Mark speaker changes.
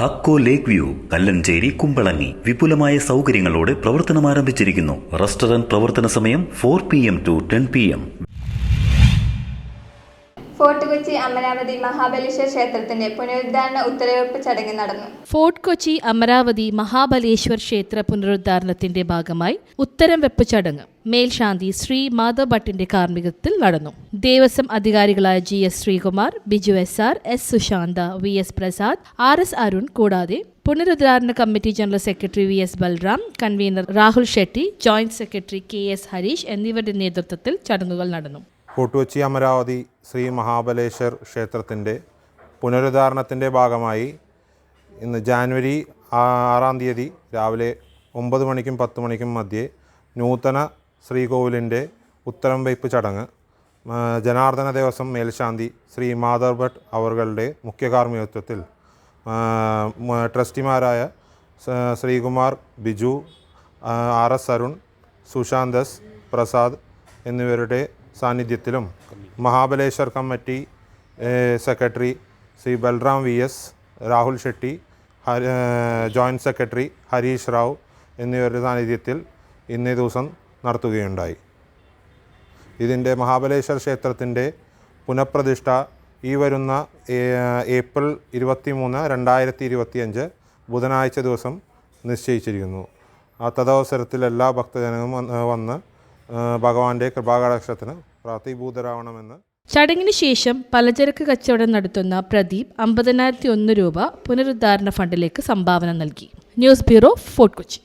Speaker 1: ഹക്കോ lake view Kallancheri Kumbalangi. വിപുലമായ സൗകര്യങ്ങളോടെ പ്രവർത്തനം ആരംഭിച്ചിരിക്കുന്നു റെസ്റ്റോറന്റ് പ്രവർത്തന സമയം four P M to ten P M
Speaker 2: Fort Kochi Amaravati Mahabaleshwara ക്ഷേത്രത്തിന്റെ പുനരുദ്ധാരണ ഉത്തരവിപ്പ് ചടങ്ങ് നടന്നു.
Speaker 3: ഫോർട്ട് കൊച്ചി അമരാവതി മഹാബലേശ്വർ ക്ഷേത്ര പുനരുദ്ധാരണത്തിന്റെ ഭാഗമായി ഉത്തരം വെപ്പ് ചടങ്ങ് മേൽശാന്തി ശ്രീ മാധവ് ഭട്ടിന്റെ കാർമ്മികത്തിൽ നടന്നു. Devaswom അധികാരികളായ G S Srikumar Biju S R S Sushanta V S Prasad R S Arun കൂടാതെ പുനരുദ്ധാരണ committee general secretary V S Balram convener Rahul Shetty joint secretary K S Harish എന്നിവരുടെ നേതൃത്വത്തിൽ ചടങ്ങുകൾ നടന്നു.
Speaker 4: കൂട്ടുവച്ചി അമരാവതി ശ്രീ മഹാബലേശ്വർ ക്ഷേത്രത്തിന്റെ പുനരുദ്ധാരണത്തിന്റെ ഭാഗമായി ഇന്ന് ജാനുവരി ആറാം തീയതി രാവിലെ ഒമ്പത് മണിക്കും പത്ത് മണിക്കും മധ്യേ നൂതന ശ്രീകോവിലിന്റെ ഉത്തരം വയ്പ്പ് ചടങ്ങ് ജനാർദ്ദന ദേവസ്വം മേൽശാന്തി ശ്രീ മാധവ് ഭട്ട് അവരുടെ മുഖ്യ കാർമ്മികത്വത്തിൽ ട്രസ്റ്റിമാരായ Srikumar Biju R S Arun Sushant S Prasad എന്നിവരുടെ സാന്നിധ്യത്തിലും Mahabaleshwar committee secretary Shri Balram V S Rahul Shetty joint secretary Harish Rao എന്നിവരുടെ സാന്നിധ്യത്തിൽ ഇന്നേ ദിവസം നടത്തുകയുണ്ടായി. ഇതിന്റെ മഹാബലേശ്വർ ക്ഷേത്രത്തിന്റെ പുനഃപ്രതിഷ്ഠ ഈ വരുന്ന ഏപ്രിൽ ഇരുപത്തി മൂന്ന് രണ്ടായിരത്തി ഇരുപത്തിയഞ്ച് ബുധനാഴ്ച ദിവസം നിശ്ചയിച്ചിരിക്കുന്നു. ആ തദവസരത്തിൽ എല്ലാ ഭക്തജനങ്ങളും വന്ന് ഭഗവാന്റെ കൃപാകടാക്ഷത്തിന് പ്രാതിഭൂതരാവണമെന്ന്
Speaker 3: ചടങ്ങിന് ശേഷം പലചരക്ക് കച്ചവടം നടത്തുന്ന പ്രദീപ് അമ്പതിനായിരത്തി ഒന്ന് രൂപ പുനരുദ്ധാരണ ഫണ്ടിലേക്ക് സംഭാവന നൽകി. News bureau Fort Kochi.